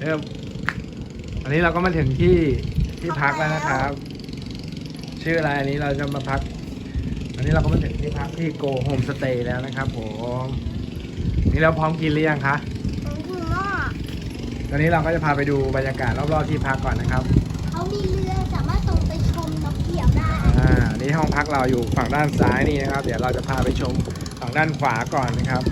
เริ่มอันนี้เราก็มาถึงที่ที่พักแล้วนะครับ ชื่ออะไรอันนี้เราจะมาพัก อันนี้เราก็มาถึงที่พักที่โกโฮมสเตย์แล้วนะครับผมนี่เราพร้อมกินหรือยังคะผมคือหม้อตอนนี้เราก็จะพาไปดูบรรยากาศรอบๆที่พักก่อนนะครับเขามีเรือสามารถส่งไปชมนกเขียวได้อ่านี่ห้องพักเราอยู่ฝั่งด้านซ้ายนี่นะครับ เดี๋ยวเราจะพาไปชมฝั่งด้านขวาก่อนนะครับ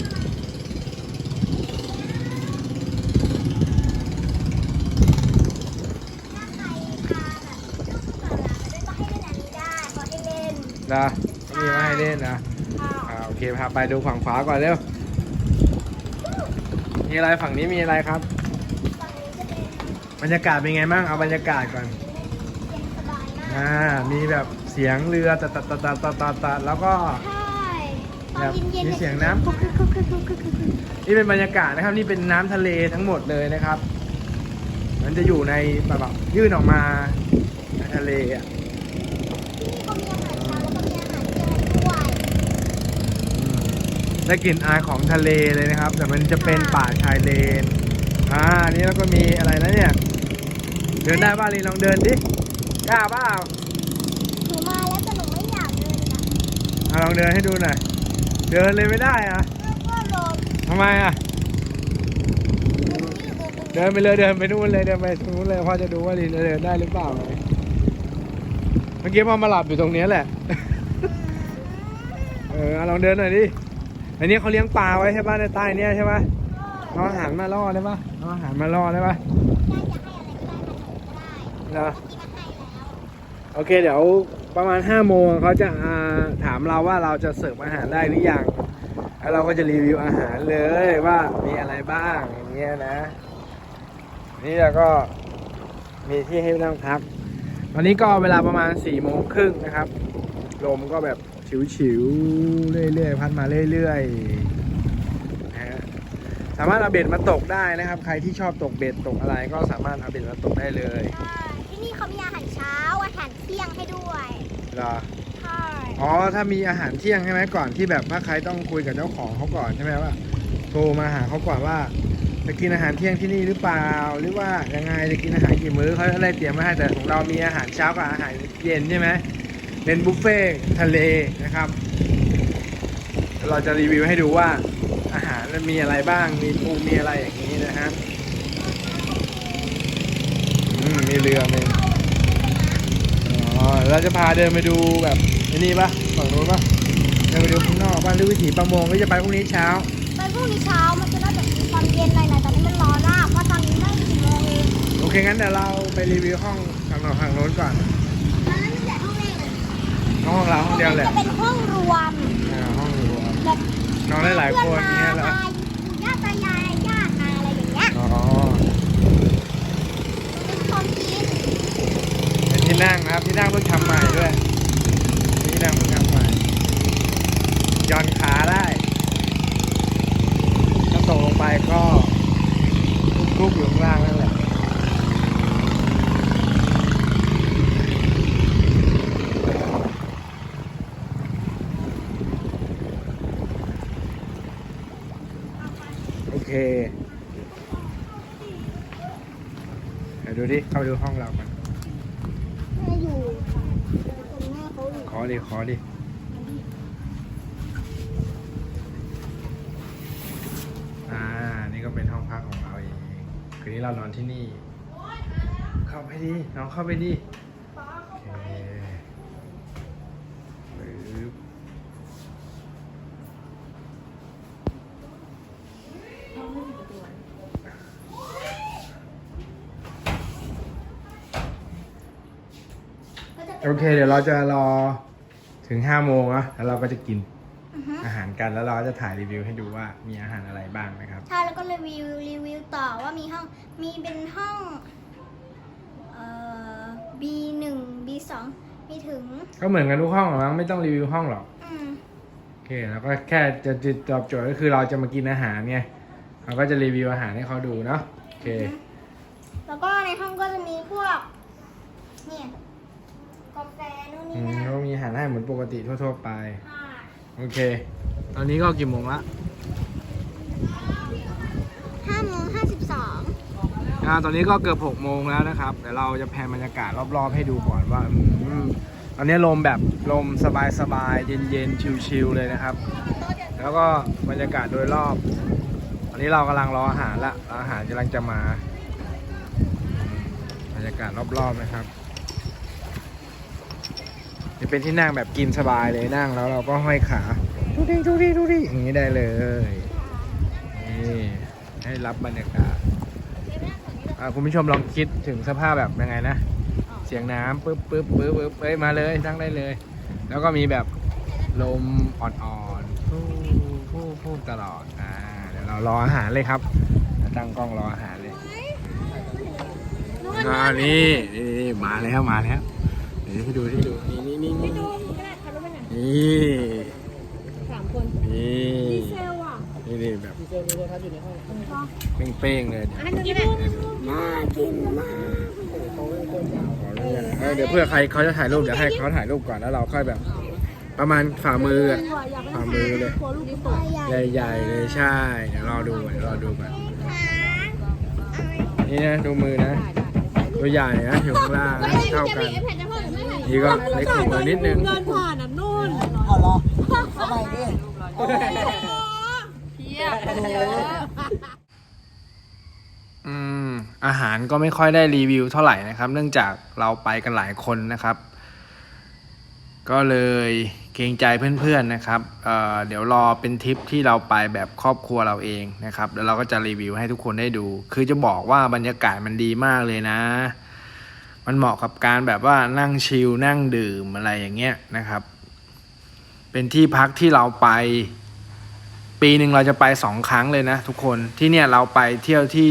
ถ้าใครพาแบบลูกหลานมาด้วยก็ให้เล่นอันนี้ได้ขอให้เล่ นนะมีมาให้เล่นนะค่ะอ่าโอเคพาไปดูฝั่งขวาก่อนเร็วมีอะไรฝั่งนี้มีอะไรครับฝั่งนี้จะเป็นบรรยากาศเป็นไงบ้างเอาบรรยากาศก่อนเย็นสบายมากอ่ามีแบบเสียงเรือตัดตัดตัดตัดตัดตัดตัดแล้วก็ใช่ตอแบนบเย็นๆมีเสียงน้ำกุ๊กกุ๊กกุ๊กกุ๊กกุ๊กกุ๊กกุ๊กนี่เป็นบรรยากาศนะครับนี่เป็นน้ำทะเลทั้งหมดเลยนะครับ มันจะอยู่ในแบบว่ายื่นออกมาในทะเลอะ ที่นี่เขามีอาหารเช้าแล้วก็มีอาหารเที่ยงด้วย อืม ได้กลิ่นอายของทะเลเลยนะครับ แต่มันจะเป็นป่าชายเลน อ่าอันนี่แล้วก็มีอะไรนะเนี่ย เดินได้บ้าลีลองเดินดิกล้าเปล่าหนูมาแล้วแต่หนูไม่อยากเดินนะอะลองเดินให้ดูหน่อย เดินเลยไม่ได้อะแล้วก็ลงทำไมอะ เดินไปเลยเดินไปนู่นเลยเดินไปตรงนู้นเลยพ่อจะดูว่าลีเดินได้หรือเปล่าเมื่อกี้พ่อมาหลับอยู่ตรงเนี้ยแหละ เออเอาลองเดินหน่อยดิ อันนี้เขาเลี้ยงปลาไว้ใช่ป่ะในใต้เนี้ยใช่ป่ะเอาอาหารมาล่อได้ป่ะเอาอาหารมาล่อได้ป่ะเหรอโอเคเดี๋ยวประมาณ5โมงเขาจะาถามเราว่าเราจะเสิร์ฟอาหารได้หรือยังแล้วเราก็จะรีวิวอาหารเลยว่ามีอะไรบ้างอย่างเงี้ยนะ นี่เราก็มีที่ให้นั่งพักตอนนี้ก็เวลาประมาณ4ี่โมงครึ่งนะครับ ลมก็แบบ ฉิวๆเรื่อยๆพัดมาเรื่อยๆนะฮะสามารถเอาเบ็ดมาตกได้นะครับ ใครที่ชอบตกเบ็ดตกอะไรก็สามารถเอาเบ็ดมาตกได้เลยใช่ที่นี่เขามีอาหารเช้าอาหารเที่ยงให้ด้วยเหรอใช่อ๋อถ้ามีอาหารเที่ยงใช่ไหมก่อนที่แบบว่าใครต้องคุยกับเจ้าของเขาก่อนใช่ไหมว่าโทรมาหาเขาก่อนว่าจะกินอาหารเที่ยงที่นี่หรือเปล่า หรือว่ายังไงจะกินอาหารกี่มื้อเขาอะไรเตรียมมาให้แต่ของเรามีอาหารเช้ากับอาหารเย็นใช่ไหม เป็นบุฟเฟ่ต์ทะเลนะครับ เราจะรีวิวให้ดูว่าอาหารมันมีอะไรบ้าง มีปูมีอะไรอย่างนี้นะฮะอืมมีเรือมีอ๋อเราจะพาเดินไปดูแบบไอ้นี่ปะฝั่งนู้นปะเดินไปดูข้างนอกบ้านหรือวิถีประมงก็จะไปพรุ่งนี้เช้าไปพรุ่งนี้เช้ามันจะได้แบบตอนเย็นหน่อยๆตอนนี้มันร้อนมากเพราะตอนนี้ได้กี่โมงเองโอเคงั้นเดี๋ยวเราไปรีวิวห้องทางนอกทางโน้นก่อน แล้วนั่นแต่ห้องแรกเลย ห้องเราห้องเดียวแหละจะเป็นห้องรวมอ่าห้องรวมแบบนอนได้หลายคนอย่างเงี้ยเหรอญาติตายายญาติมาอะไรอย่างเงี้ยอ๋อเป็นคนกินเป็นที่นั่งนะครับที่นั่งเพิ่งทำใหม่ด้วยที่นั่งเพิ่งทำใหม่ย่อนขาได้ถ้าตกลงไปก็ทุบๆอยู่ข้างล่างนั่นแหละ โอเค เดี๋ ยวดูดิเข้าไปดูห้องเรากันแม่อยู่ตรงหน้าเขาอยู่ขอดิขอดิอ่านี่ก็เป็นห้องพักของเราเองคืนนี้เรานอนที่นี่ เข้าไปดิน้องเข้าไปดิ โอเคปึ๊บโอ เค เดี๋ยวเราจะรอถึงห้าโมงนะแล้วเราก็จะกินอือฮึอาหารกันแล้วเราก็จะถ่ายรีวิวให้ดูว่ามีอาหารอะไรบ้างนะครับ ใช่แล้วก็รีวิวรีวิวต่อว่ามีห้องมีเป็นห้องเอ่อ B หนึ่ง B สองมีถึง ก็เหมือนกันทุกห้องหรอกมั้งไม่ต้องรีวิวห้องหรอก อืม โอเคแล้วก็แค่จะจะตอบโจทย์ก็คือเราจะมากินอาหารไงเราก็จะรีวิวอาหารให้เขาดูเนาะโอเค แล้วก็ในห้องก็จะมีพวก เนี่ย กาแฟนู่นอืนี่มนั่นก็มีอาหารให้เหมือนปกติทั่ว ๆ ไป ค่ะโอเค ตอนนี้ก็กี่โมงละห้าโมงห้าสิบสองอ่าตอนนี้ก็เกือบหกโมงแล้วนะครับเดี๋ยวเราจะแพนบรรยากาศรอบ ๆ ให้ดูก่อนว่าอืมตอนนี้ลมแบบลมสบายๆเย็นๆชิลๆเลยนะครับ แล้วก็บรรยากาศโดยรอบ ตอนนี้เรากำลังรออาหารละอาหารกำลังจะมาอืมบรรยากาศรอบๆนะครับ จะเป็นที่นั่งแบบกินสบายเลยนั่งแล้วเราก็ห้อยขาดูดิดูดิดูดิอย่างนี้ได้เลยนี่ให้รับบรรยากาศคุณผู้ชมลองคิดถึงสภาพแบบยังไงนะ เสียงน้ำปึ๊บปึ๊บปึ๊บปึ๊บเอ้ยมาเลยนั่งได้เลย แล้วก็มีแบบลมอ่อนๆฟู่ฟู่ฟู่ตลอดอ่าเดี๋ยวเรารออาหารเลยครับตั้งกล้องรออาหารเลยอ่านี่นี่นี่มาแล้วมาแล้วเดี๋ยวให้ดูให้ดูนี่ นี่นี่นี่นี่สามคนนี่เซลอะนี่นี่แบบเซลมีโทรทัศน์อยู่ในห้องเป้งๆเลยอันนี้ก็ได้น่ากินมากขออนุญาตเออเดี๋ยวเพื่อใครเขาจะถ่ายรูปเดี๋ยวให้เขาถ่ายรูปก่อนแล้วเราค่อยแบบ ประมาณฝ่ามืออะอยากไปฝ่ามือเลยครัวลูกดิสดใหญ่ๆเลยใช่เดี๋ยวรอดูเดี๋ยวรอดูกันนี่นะดูมือนะ ตัวใหญ่นะอยู่ข้างล่างนะเท่ากันนี่ก็เล็กกว่ามือนิดนึงเดินผ่านอะนู่นเอาเหรอเอาใหม่ดิเพียบอืมอาหารก็ไม่ค่อยได้รีวิวเท่าไหร่นะครับ เนื่องจากเราไปกันหลายคนนะครับ ก็เลย เกรงใจเพื่อนๆนะครับเเดี๋ยวรอเป็นทริปที่เราไปแบบครอบครัวเราเองนะครับแล้วเราก็จะรีวิวให้ทุกคนได้ดู คือจะบอกว่าบรรยากาศมันดีมากเลยนะ มันเหมาะกับการแบบว่านั่งชิลนั่งดื่มอะไรอย่างเงี้ยนะครับ เป็นที่พักที่เราไป ปีหนึ่งเราจะไปสองครั้งเลยนะ ทุกคนที่เนี่ยเราไปเที่ยวที่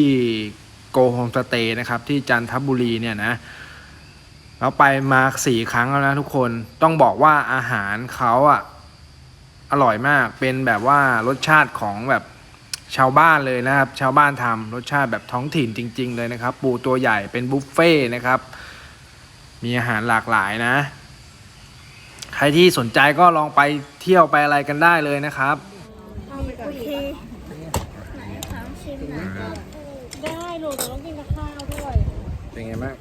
โกโฮมสเตย์นะครับที่จันทบุรีเนี่ยนะ เราไปมาสี่ครั้งแล้วนะทุกคนต้องบอกว่าอาหารเขาอะอร่อยมากเป็นแบบว่ารสชาติของแบบชาวบ้านเลยนะครับ ชาวบ้านทำรสชาติแบบท้องถิ่นจริง ๆ เลยนะครับ ปูตัวใหญ่เป็นบุฟเฟ่ต์นะครับ มีอาหารหลากหลายนะ ใครที่สนใจก็ลองไปเที่ยวไปอะไรกันได้เลยนะครับโอเคไหนขอชิมหน่อยได้ลูกแต่ต้องกินกับข้าวด้วย เป็นไงบ้าง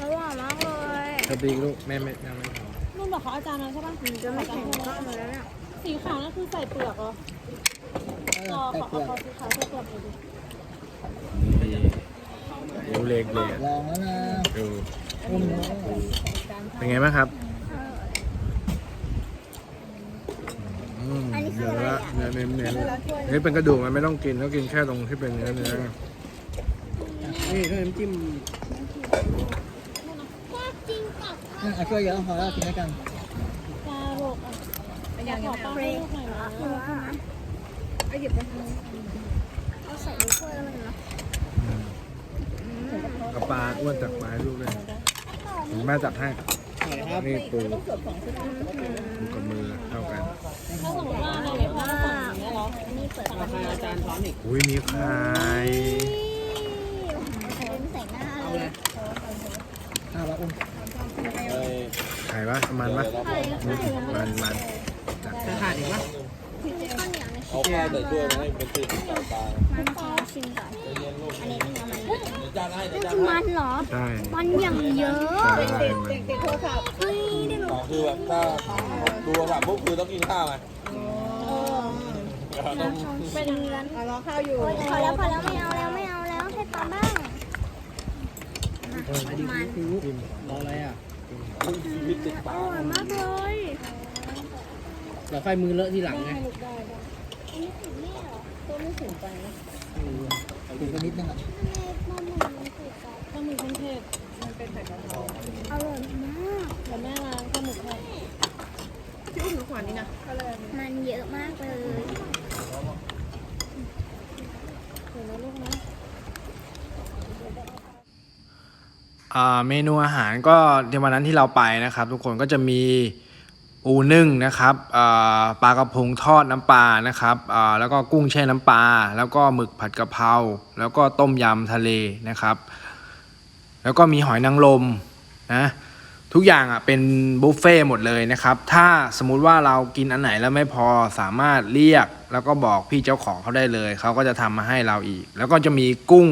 อร่อยมากเลย สปีกลูกแม่ไม่แม่ไม่ทนุ่นบอกเขาอาจารย์นั้นใช่ปะจะไม่แข็งก้อนแล้วเนี่ยสีขาวนั่นคือใส่เปลือกเหรอเออรอใส่ขอเปลืเอาอกขอสีขาวใส่เปลือกเลยดิำนี่เดี๋ยวเล็กเลยอะลองแล้วนะดูอุ้มนะเป็นไงบ้างครับอืมเนื้อละเนื้อเน้นเน้นๆนี่เป็นกระดูกมันไม่ต้องกินต้องกินแค่ตรงที่เป็นเนื้อเนื้อนี่ถ้าน้ำจิ้มนั่นเอาช่วยเยอะพอแล้วกินด้วยกันปลาโรกอะอยากขอป้าให้ลูกหน่อยนะเอาหยิบไปเอาใส่ในถ้วยแล้วมันเนาะกระปลาอ้วนจากไม้ลูกเลยถึงแม่จัดให้นี่ปูปูกับมือเท่ากันถ้าสมมติว่าเราไม่พอสั่งอย่างเงี้ยเหรออันนี้เปิดมาอาจารย์ช้อนอีกอุ้ยมีไข่ใส่ใส่หน้าเลยอ้าวแล้วอุ้ม ไข่ปะประมาณปะมันมันจัดจะขาดอีกปะเหนียวในเอาข้าวใส่ถ้วยมาให้เป็นตื่นต่างมันขอชิมก่อนอันนี้เป็นมันๆเดี๋ยวจานนี่เดี๋ยวจาคือมันเหรอ ใช่ มันอย่างเยอะใช่มันเฮ้ยได้แบบอ๋อคือแบบถ้าดูแบบปุ๊บคือต้องกินข้าวไงน้ำชงเป็นรือนรอข้าวอยู่พอแล้วพอแล้วไม่เอาแล้วไม่เอาแล้วให้ปลาบ้างมันรออะไรอะ ชีวิตติดอปากร่อยมากเลยเดี๋ยวค่อยมือเลอะทีหลังไงให้ลูกได้ได้อันนี้ถึงนี่เหรอก็ไม่ถึงไปนะถึงกันนิดนึงอะทำไมปลาหมึกมันติดกับข้าวหมึกขั้นเทพมันเป็นไข่กะเพราอร่อยมากเดี๋ยวแม่ล้างข้าวหมึกให้พี่อุ้มหนูขวานนี่นะมันเยอะมากเลย เดี๋ยวนะลูกนะ อ่า เมนูอาหารก็ในวันนั้นที่เราไปนะครับ ทุกคนก็จะมีปูนึ่งนะครับปลากระพงทอดน้ำปลานะครับแล้วก็กุ้งแช่น้ำปลาแล้วก็หมึกผัดกะเพราแล้วก็ต้มยำทะเลนะครับ แล้วก็มีหอยนางรมนะทุกอย่างอะเป็นบุฟเฟ่ต์หมดเลยนะครับ ถ้าสมมุติว่าเรากินอันไหนแล้วไม่พอสามารถเรียก แล้วก็บอกพี่เจ้าของเขาได้เลย เขาก็จะทำมาให้เราอีก แล้วก็จะมีกุ้ง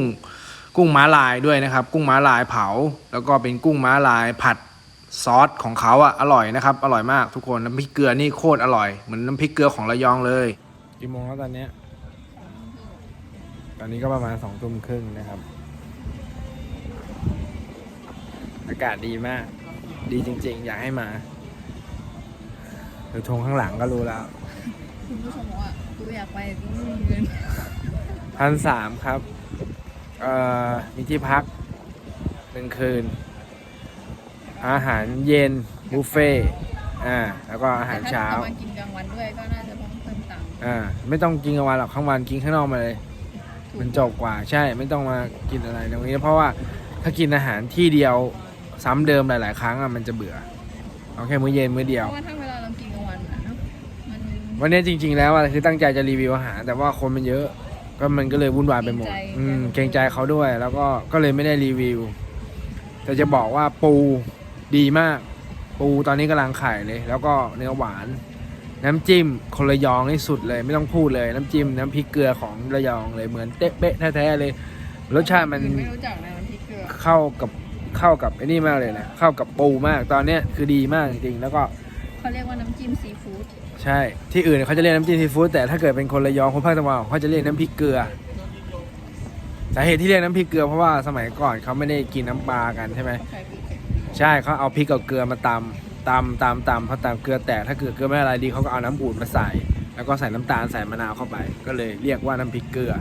กุ้งม้าลายด้วยนะครับ กุ้งม้าลายเผา แล้วก็เป็นกุ้งม้าลายผัดซอสของเขาอะอร่อยนะครับ อร่อยมากทุกคนน้ำพริกเกลือนี่โคตรอร่อยเหมือนน้ำพริกเกลือของระยองเลยกี่โมงแล้วตอนเนี้ยตอนนี้ก็ประมาณสองทุ่มครึ่งนะครับ อากาศดีมาก ดีจริง ๆ อยากให้มาดูธงข้างหลังก็รู้แล้วคุณผู้ชมบอกว่ากูอยากไปกูไม่มีเงินพันสามครับเอ่อ มีที่พักหนึ่งคืน อาหารเย็นบุฟเฟ่ต์อ่าแล้วก็อาหารเช้าแต่ถ้มากินกลางวันด้วยก็น่าจะต้องเพิ่มตังค์อ่าไม่ต้องกินกลางวันหรอกข้างวันกินข้างนอกมาเลย มันจบกว่าใช่ไม่ต้องมากินอะไรตรงนี้ เพราะว่าถ้ากินอาหารที่เดียวซ้ำเดิมหลาย ๆ ครั้งอะมันจะเบื่อเอาแค่มื้อเย็นมื้อเดีเพยวราะว่าถ้าเวลาเรากินกลางวันอะเนาะมันวันนี้จริง ๆ แล้วอะคือตั้งใจจะรีวิวอาหารแต่ว่าคนมันเยอะ ก็มันก็เลยวุ่นวายไปหมด อืมเกรงใจเขาด้วย แล้วก็ก็เลยไม่ได้รีวิว แต่จะบอกว่าปูดีมาก ปูตอนนี้กำลังไข่เลย แล้วก็เนื้อหวาน น้ำจิ้มคนระยองที่สุดเลย ไม่ต้องพูดเลย น้ำจิ้มน้ำพริกเกลือของระยองเลยเหมือนเต๊ะเป๊ะแท้ๆเลย รสชาติมันไม่รู้จักนะมันพริกเกลือเข้ากับเข้ากับไอ้นี่มากเลยนะเข้ากับปูมากตอนเนี้ยคือดีมากจริงๆแล้วก็เขาเรียกว่าน้ำจิ้มซีฟู้ด ใช่ ที่อื่นเขาจะเรียกน้ำจิ้มซีฟู้ดแต่ถ้าเกิดเป็นคนระยองคนภาคตะวันออกเขาจะเรียกน้ำพริกเกลือสาเหตุที่เรียกน้ำพริกเกลือเพราะว่าสมัยก่อนเขาไม่ได้กินน้ำปลากันใช่ไหมใช่เขาเอาพริกกับเกลือมาตำตำตำตำพอตำเกลือแตกถ้าเกิดเกลือไม่ละลายดีเขาก็เอาน้ำอุ่นมาใส่ แล้วก็ใส่น้ำตาลใส่มะนาวเข้าไป ก็เลยเรียกว่าน้ำพริกเกลือ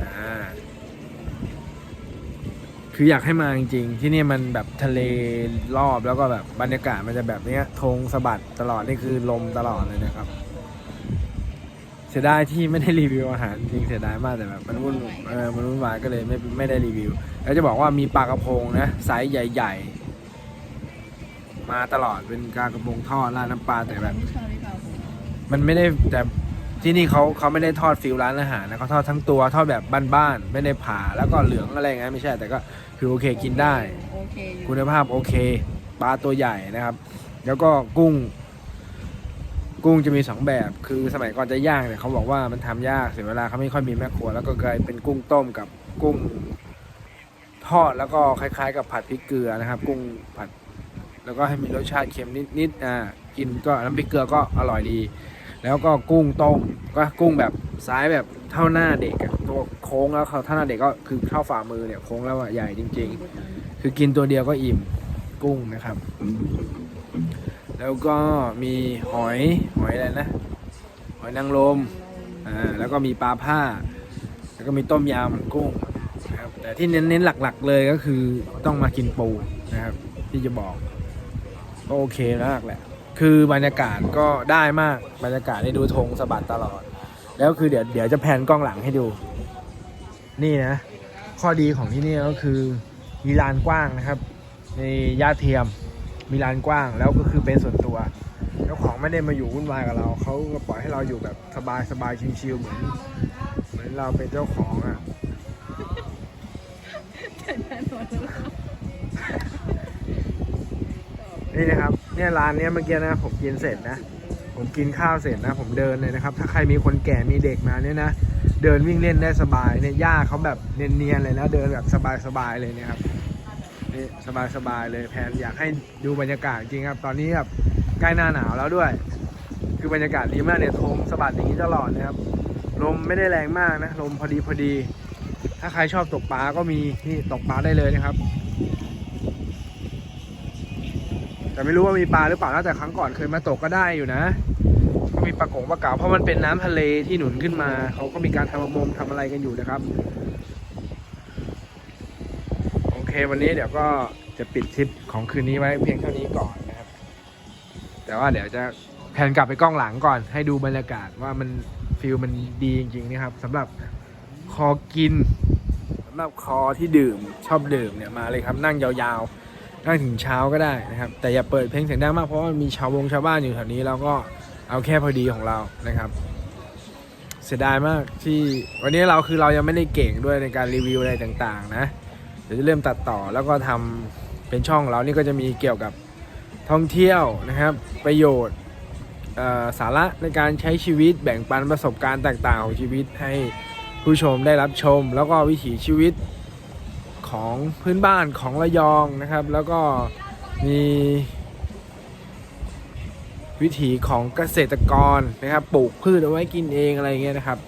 อ่า คืออยากให้มาจริงๆ ที่นี่มันแบบทะเลรอบแล้วก็แบบบรรยากาศมันจะแบบเนี้ยธงสะบัดตลอดนี่คือลมตลอดเลยนะครับ เสียดายที่ไม่ได้รีวิวอาหารจริงเสียดายมากแต่แบบมันวุ่นเออมันวุ่นวายก็เลยไม่ไม่ได้รีวิว แล้วจะบอกว่ามีปลากระพงนะไซส์ใหญ่ ๆ มาตลอดเป็นปลากระพงทอดราดน้ำปลาแต่แบบ มันไม่ได้แต่ ที่นี่เขาเขาไม่ได้ทอดฟิลร้านอาหารนะเขาทอดทั้งตัวทอดแบบบ้านๆไม่ได้ผ่าแล้วก็เหลืองอะไรอย่างเงี้ยไม่ใช่แต่ก็คือโอเคกินได้ โอเคอยู่คุณภาพโอเคปลาตัวใหญ่นะครับ แล้วก็กุ้ง กุ้งจะมีสองแบบ คือสมัยก่อนจะย่างเนี่ยเขาบอกว่ามันทำยากเสียเวลาเขาไม่ค่อยมีแม่ครัว แล้วก็กลายเป็นกุ้งต้มกับกุ้งทอดแล้วก็คล้าย ๆ กับผัดพริกเกลือนะครับ กุ้งผัด แล้วก็ให้มีรสชาติเค็มนิดๆอ่ากินก็น้ำพริกเกลือก็อร่อยดี แล้วก็กุ้งต้มก็กุ้งแบบไซส์แบบเท่าหน้าเด็กอะตัวโค้งแล้วเขาเท่าหน้าเด็กก็คือเท่าฝ่ามือเนี่ยโค้งแล้วอะใหญ่จริง ๆ คือกินตัวเดียวก็อิ่มกุ้งนะครับ แล้วก็มีหอยหอยอะไรนะหอยนางรมอ่าแล้วก็มีปลาผ้า แล้วก็มีต้มยำกุ้งนะครับแต่ที่เน้นๆหลักๆเลยก็คือต้องมากินปูนะครับ ที่จะบอกก็โอเคมากแหละ คือบรรยากาศก็ได้มากบรรยากาศได้ดูธงสะบัดตลอด แล้วคือเดี๋ยวเดี๋ยวจะแพนกล้องหลังให้ดู นี่นะ ข้อดีของที่นี่ก็คือมีลานกว้างนะครับในย่าเทียมมีลานกว้างแล้วก็คือเป็นส่วนตัวเจ้าของไม่ได้มาอยู่วุ่นวายกับเราเขาก็ปล่อยให้เราอยู่แบบสบายสบายชิลๆเหมือนเหมือนเราเป็นเจ้าของอะนี่นะครับ เนี่ยร้านเนี้ยเมื่อกี้นะผมกินเสร็จนะ ผมกินข้าวเสร็จนะ ผมเดินเลยนะครับ ถ้าใครมีคนแก่มีเด็กมาเนี่ยนะเดินวิ่งเล่นได้สบายเนี่ยหญ้าเขาแบบเนียนๆเลยนะเดินแบบสบายๆเลยเนี่ยครับนี่สบายๆเลยแพนอยากให้ดูบรรยากาศจริงครับ ตอนนี้แบบใกล้หน้าหนาวแล้วด้วย คือบรรยากาศดีมากเนี่ยทมสะบัดอย่างนี้ตลอดนะครับลมไม่ได้แรงมากนะลมพอดีพอดี ถ้าใครชอบตกปลาก็มีนี่ตกปลาได้เลยนะครับ แต่ไม่รู้ว่ามีปลาหรือเปล่านะแต่ครั้งก่อนเคยมาตกก็ได้อยู่นะ ก็มีปลากงปลาเก๋าเพราะมันเป็นน้ำทะเลที่หนุนขึ้นมา เขาก็มีการทำประมงทำอะไรกันอยู่นะครับ โอเควันนี้เดี๋ยวก็จะปิดทริปของคืนนี้ไว้เพียงเท่านี้ก่อนนะครับ แต่ว่าเดี๋ยวจะแผนกลับไปกล้องหลังก่อน ให้ดูบรรยากาศว่ามันฟิลมันดีจริงๆนะครับสำหรับคอกินสำหรับคอที่ดื่มชอบดื่มเนี่ยมาเลยครับนั่งยาวๆ นั่งถึงเช้าก็ได้นะครับ แต่อย่าเปิดเพลงเสียงดังมากเพราะว่ามีชาววงชาวบ้านอยู่แถวนี้เราก็เอาแค่พอดีของเรานะครับ เสียดายมากที่วันนี้เราคือเรายังไม่ได้เก่งด้วยในการรีวิวอะไรต่างๆนะเดี๋ยวจะเริ่มตัดต่อแล้วก็ทำเป็นช่องเรานี่ก็จะมีเกี่ยวกับท่องเที่ยวนะครับ ประโยชน์สาระในการใช้ชีวิตแบ่งปันประสบการณ์ต่างๆ ของชีวิตให้ผู้ชมได้รับชม แล้วก็วิถีชีวิต ของพื้นบ้านของระยองนะครับ แล้วก็มีวิถีของเกษตรกรนะครับ ปลูกพืชเอาไว้กินเองอะไรเงี้ยนะครับ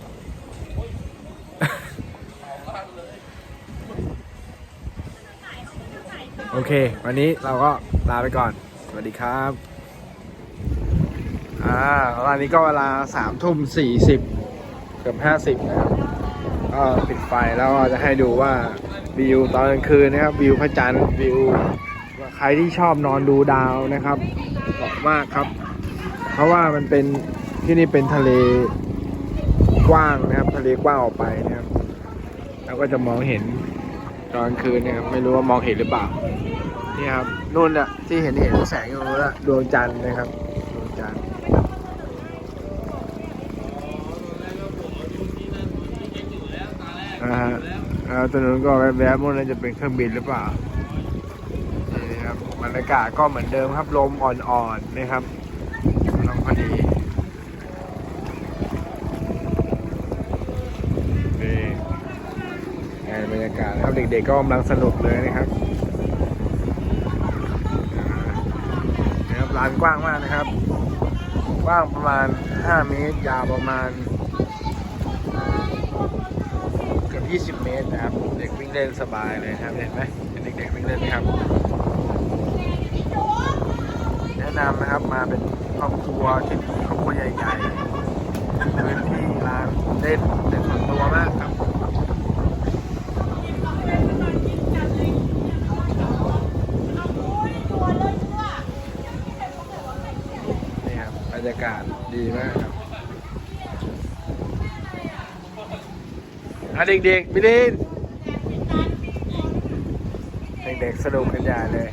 โอเค วันนี้เราก็ลาไปก่อน สวัสดีครับ อ่าตอนนี้ก็เวลาสามทุ่มสี่สิบเกือบห้าสิบนะครับ ก็ปิดไฟแล้วก็จะให้ดูว่า วิวตอนกลางคืนนะครับวิวพระจันทร์วิวใครที่ชอบนอนดูดาวนะครับเหมาะมากครับ เพราะว่ามันเป็นที่นี่เป็นทะเลกว้างนะครับ ทะเลกว้างออกไปนะครับแล้วก็จะมองเห็นตอนกลางคืนนะครับไม่รู้ว่ามองเห็นหรือเปล่านี่ครับนู่นน่ะที่เห็นเห็นแสงอยู่นู้นน่ะดวงจันทร์นะครับดวงจันทร์อ่า แล้วตรงนู้นก็แวบๆนู่นน่าจะเป็นเครื่องบินหรือเปล่านี่ครับบรรยากาศก็เหมือนเดิมครับลมอ่อนๆนะครับกำลังพอดีนี่ไงบรรยากาศครับเด็กๆก็กำลังสนุกเลยนะครับนะครับลานกว้างมากนะครับกว้างประมาณ 5 เมตร ยาวประมาณ 20 เมตรนะครับ เด็กวิ่งเล่นสบายเลยครับ เห็นไหมเห็นเด็กๆวิ่งเล่นไหมครับ แนะนำนะครับมาเป็นครอบครัวที่ครอบครัวใหญ่ๆพื้นที่ลานเล่นเป็นส่วนตัวมากครับ นี่ครับบรรยากาศดีมากครับ อะเด็กๆพี่ลินเด็กๆสนุกกันใหญ่เลย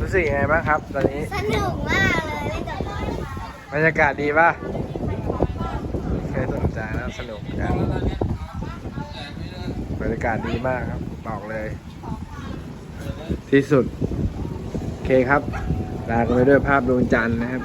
รู้สึกยังไงบ้างครับตอนนี้สนุกมากเลยบรรยากาศดีป่ะเคยสนใจแล้วสนุกกันบรรยากาศดีมากครับบอกเลย ที่สุด เคครับ ลากันไปด้วยภาพดวงจันทร์นะครับ